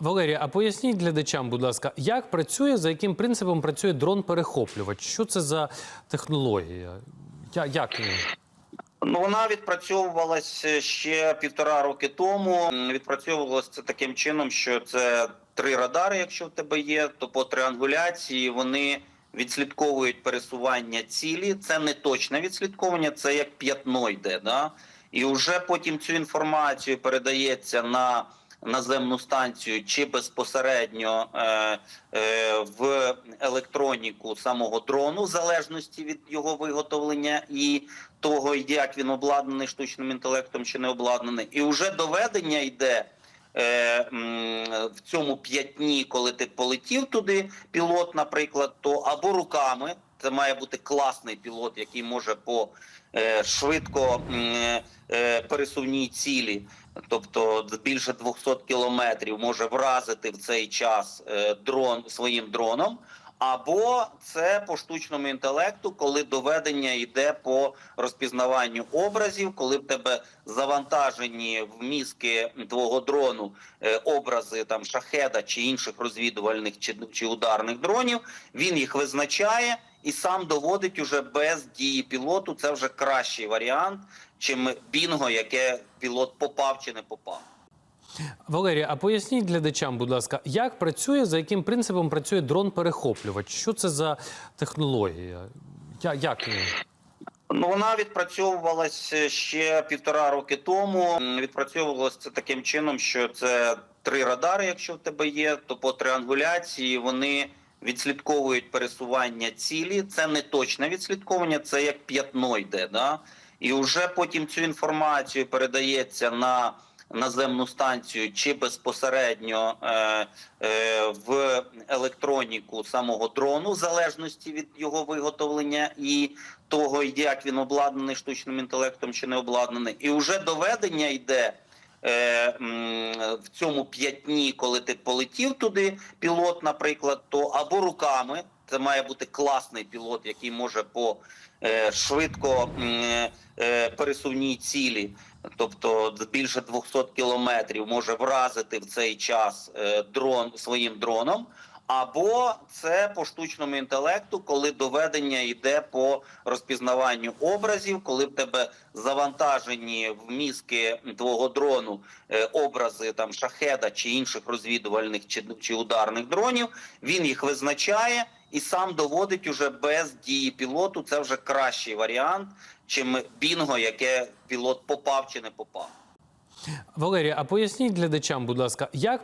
Валерія, а поясніть глядачам, будь ласка, як працює, за яким принципом працює дрон-перехоплювач? Що це за технологія? Я, як він? Ну, вона відпрацьовувалася ще півтора роки тому. Відпрацьовувалася це таким чином, що це три радари, якщо в тебе є, то по триангуляції вони відслідковують пересування цілі. Це не точне відслідковування, це як п'ятно йде. Да? І вже потім цю інформацію передається на наземну станцію чи безпосередньо е, е, в електроніку самого дрону, в залежності від його виготовлення і того, як він обладнаний штучним інтелектом чи не обладнаний, і вже доведення йде. е, В цьому п'ятні, коли ти полетів туди, пілот, наприклад, то або руками, це має бути класний пілот, який може по е, швидко е, пересувній цілі, тобто більше 200 кілометрів, може вразити в цей час е, дрон своїм дроном. Або це по штучному інтелекту, коли доведення йде по розпізнаванню образів, коли в тебе завантажені в мізки твого дрону е, образи там шахеда чи інших розвідувальних чи, чи ударних дронів, він їх визначає і сам доводить уже без дії пілоту. Це вже кращий варіант, чим бінго, яке пілот попав чи не попав. Валерія, а поясніть глядачам, будь ласка, як працює, за яким принципом працює дрон-перехоплювач? Що це за технологія? Я, як? Ну, вона відпрацьовувалася ще півтора роки тому. Відпрацьовувалася це таким чином, що це три радари, якщо в тебе є, то по триангуляції вони відслідковують пересування цілі. Це не точне відслідковування, це як п'ятно йде. Да? І вже потім цю інформацію передається на наземну станцію чи безпосередньо е, е, в електроніку самого дрону, в залежності від його виготовлення і того, як він обладнаний штучним інтелектом чи не обладнаний, і вже доведення йде. е, В цьому п'ятні, коли ти полетів туди, пілот, наприклад, то або руками, це має бути класний пілот, який може по е, швидко е, пересувній цілі, тобто більше 200 кілометрів, може вразити в цей час е, дрон своїм дроном. Або це по штучному інтелекту, коли доведення йде по розпізнаванню образів, коли в тебе завантажені в мізки твого дрону е, образи там шахеда чи інших розвідувальних чи, чи ударних дронів, він їх визначає і сам доводить уже без дії пілоту. Це вже кращий варіант, чим бінго, яке пілот попав чи не попав. Валерія, а поясніть глядачам, будь ласка, як